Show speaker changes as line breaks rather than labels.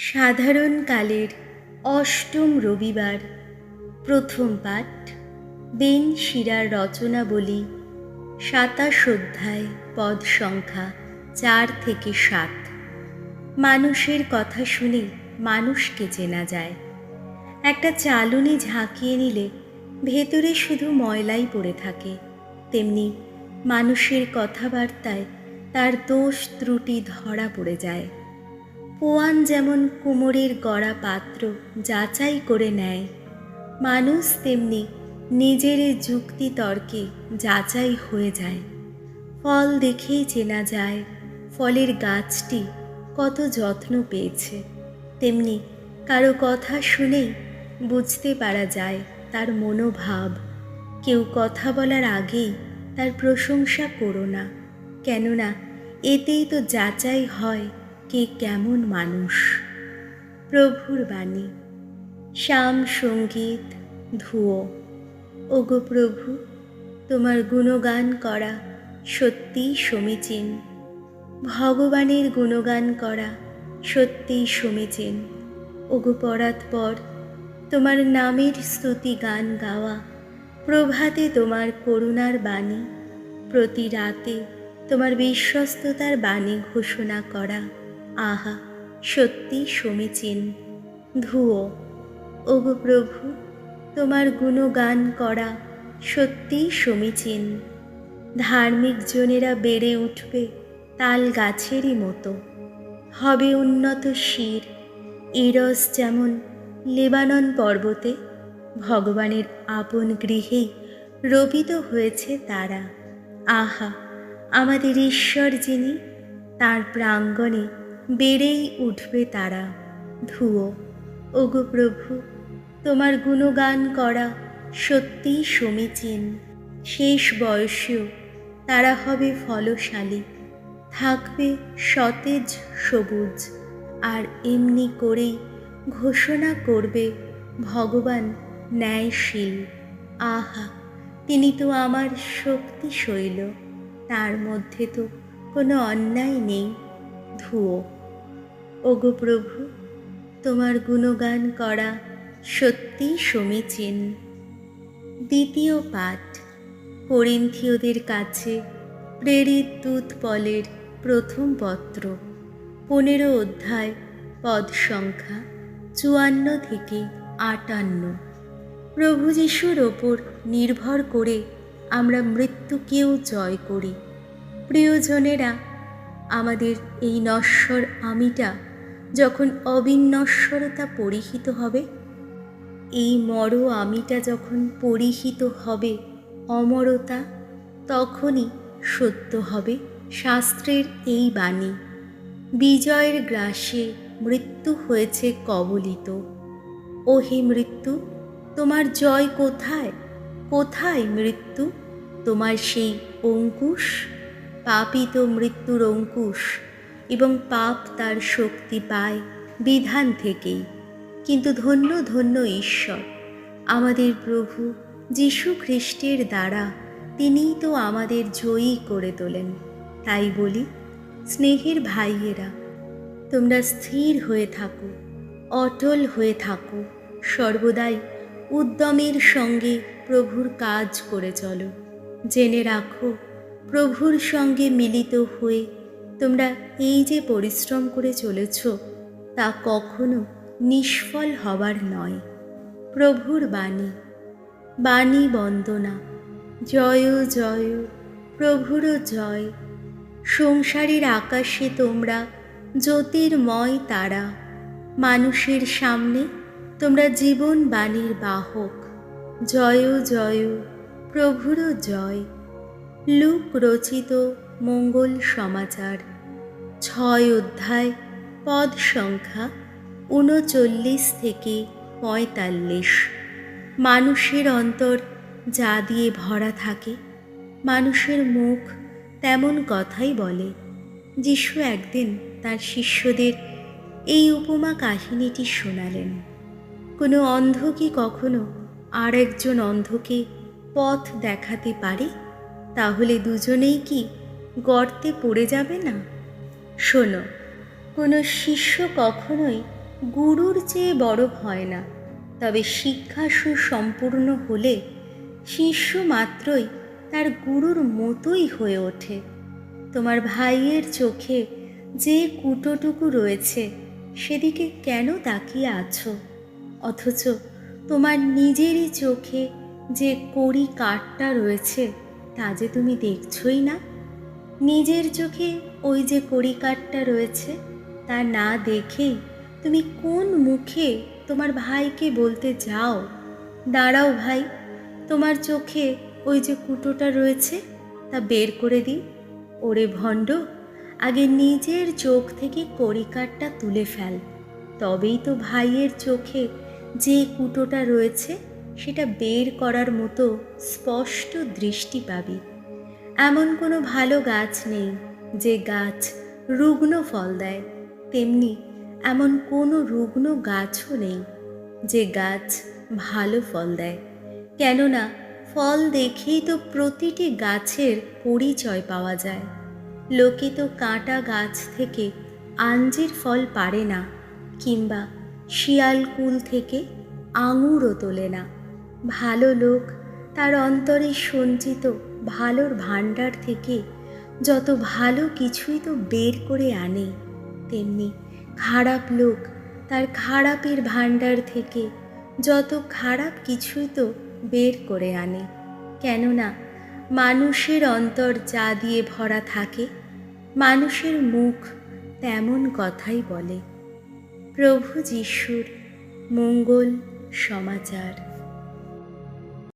সাধারণ কালের অষ্টম রবিবার, প্রথম পাঠ, বেন শিরার রচনা বলি সাতাশ অধ্যায়, পদ সংখ্যা চার থেকে সাত। মানুষের কথা শুনে মানুষকে চেনা যায়। একটা চালুনি ঝাঁকিয়ে নিলে ভেতরে শুধু ময়লাই পড়ে থাকে। তেমনি মানুষের কথাবার্তায় তার দোষ ত্রুটি ধরা পড়ে যায়। পোয়ান যেমন কুমোরের গড়া পাত্র যাচাই করে নেয়, মানুষ তেমনি নিজের যুক্তি তর্কে যাচাই হয়ে যায়। ফল দেখেই চেনা যায়, ফলের গাছটি কত যত্ন পেয়েছে। তেমনি কারও কথা শুনেই বুঝতে পারা যায় তার মনোভাব। কেউ কথা বলার আগেই তার প্রশংসা করো না, কেননা এতেই তো যাচাই হয় কে কেমন মানুষ? প্রভুর বাণী, শ্যাম সংগীত, ধুয়ো। ওগো প্রভু, তোমার গুণগান করা সত্যিই সমীচীন। ভগবানের গুণগান করা সত্যিই সমীচীন। ওগো পরাৎপর তোমার নামের স্তুতি গান গাওয়া, প্রভাতে তোমার করুণার বাণী, প্রতি রাতে তোমার বিশ্বস্ততার বাণী ঘোষণা করা। আহা সত্যি সমীচীন। ধুয়ো ওগো প্রভু, তোমার গুণগান করা সত্যিই সমীচীন। ধার্মিক জনেরা বেড়ে উঠবে তাল গাছেরই মতো। হবে উন্নত শির, ইরস যেমন লেবানন পর্বতে, ভগবানের আপন গৃহেই রোপিত হয়েছে তারা। আহা, আমাদের ঈশ্বর যিনি, তার প্রাঙ্গণে বেড়েই উঠবে তারা। ধুয়ো, ওগো প্রভু, তোমার গুণগান করা সত্যিই সমীচীন। শেষ বয়সেও তারা হবে ফলশালী। থাকবে সতেজ সবুজ, আর এমনি করেই ঘোষণা করবে ভগবান ন্যায়শীল। আহা, তিনি তো আমার শক্তি শৈল তার মধ্যে তো কোনো অন্যায় নেই। ধুয়ো ওগো প্রভু, তোমার গুণগান করা সত্যিই সমীচীন। দ্বিতীয় পাঠ, করিন্থীয়দের কাছে প্রেরিত দূত পলের প্রথম পত্র, পনেরো অধ্যায়, পদ সংখ্যা চুয়ান্ন থেকে আটান্ন। প্রভু যিশুর ওপর নির্ভর করে আমরা মৃত্যুকেও জয় করি। প্রিয়জনেরা, আমাদের এই নশ্বর আমিটা যখন অবিনশ্বরতা পরিহিত হবে, এই মর আমিটা যখন পরিহিত হবে, অমরতা তখনই সত্য হবে, শাস্ত্রের এই বাণী। বিজয়ের গ্রাসে মৃত্যু হয়েছে কবলিত। ও হে মৃত্যু, তোমার জয় কোথায়? কোথায় মৃত্যু? তোমার সেই অঙ্কুশ? পাপিত মৃত্যুর অঙ্কুশ এবং পাপ তার শক্তি পায় বিধান থেকেই। কিন্তু ধন্য ধন্য ঈশ্বর, আমাদের প্রভু যীশু খ্রিস্টের দ্বারা তিনিই তো আমাদের জয়ী করে তোলেন। তাই বলি, স্নেহের ভাইয়েরা, তোমরা স্থির হয়ে থাকো, অটল হয়ে থাকো, সর্বদাই উদ্যমের সঙ্গে প্রভুর কাজ করে চলো। জেনে রাখো, প্রভুর সঙ্গে মিলিত হয়ে তোমরা এই যে পরিশ্রম করে চলেছ, তা কখনো নিষ্ফল হবার নয়। প্রভুর বাণী বাণী বন্দনা। জয় জয় প্রভুর জয়। সংসারের আকাশে তোমরা জ্যোতির্ময় তারা। মানুষের সামনে তোমরা জীবন বাণীর বাহক। জয় জয় প্রভুর জয়। লুক রচিত মঙ্গল সমাচার। ছয় অধ্যায়, পদ সংখ্যা উনচল্লিশ থেকে পঁয়তাল্লিশ। মানুষের অন্তর যা দিয়ে ভরা থাকে, মানুষের মুখ তেমন কথাই বলে। যিশু একদিন তার শিষ্যদের এই উপমা কাহিনীটি শোনালেন। কোনো অন্ধ কি কখনো আর একজন অন্ধকে পথ দেখাতে পারে? তাহলে দুজনেই কি গর্তে পড়ে যাবে না? শোনো, কোনো শিষ্য কখনোই গুরুর চেয়ে বড় হয় না। তবে শিক্ষা সুসম্পূর্ণ হলে শিষ্য মাত্রই তার গুরুর মতোই হয়ে ওঠে। তোমার ভাইয়ের চোখে যে কুটোটুকু রয়েছে, সেদিকে কেন তাকিয়ে আছো? অথচ তোমার নিজেরই চোখে যে কড়ি কাঠটা রয়েছে, তা যে তুমি দেখছই না? নিজের চোখে ওই যে কড়ি কাঠটা রয়েছে, তা না দেখেই তুমি কোন মুখে তোমার ভাইকে বলতে যাও? দাঁড়াও ভাই, তোমার চোখে ওই যে কুটোটা রয়েছে, তা বের করে দিই। ওরে ভণ্ড, আগে নিজের চোখ থেকে কড়িকাঠটা তুলে ফেল। তবেই তো ভাইয়ের চোখে যে কুটোটা রয়েছে, সেটা বের করার মতো স্পষ্ট দৃষ্টি পাবি। এমন কোনো ভালো গাছ নেই যে গাছ রুগ্ন ফল দেয়। তেমনি এমন কোনো রুগ্ন গাছও নেই যে গাছ ভালো ফল দেয়। কেননা ফল দেখেই তো প্রতিটি গাছের পরিচয় পাওয়া যায়। লোকে তো কাঁটা গাছ থেকে আঞ্জির ফল পারে না কিংবা শিয়াল কুল থেকে আঙুরও তোলে না। ভালো লোক তার অন্তরে সঞ্চিত ভালোর ভাণ্ডার থেকে যত ভালো কিছুই তো বের করে আনে, তেমনি খারাপ লোক তার খারাপের ভাণ্ডার থেকে যত খারাপ কিছুই তো বের করে আনে। কেননা মানুষের অন্তর যা দিয়ে ভরা থাকে, মানুষের মুখ তেমন কথাই বলে। প্রভু যিশুর মঙ্গল সমাচার।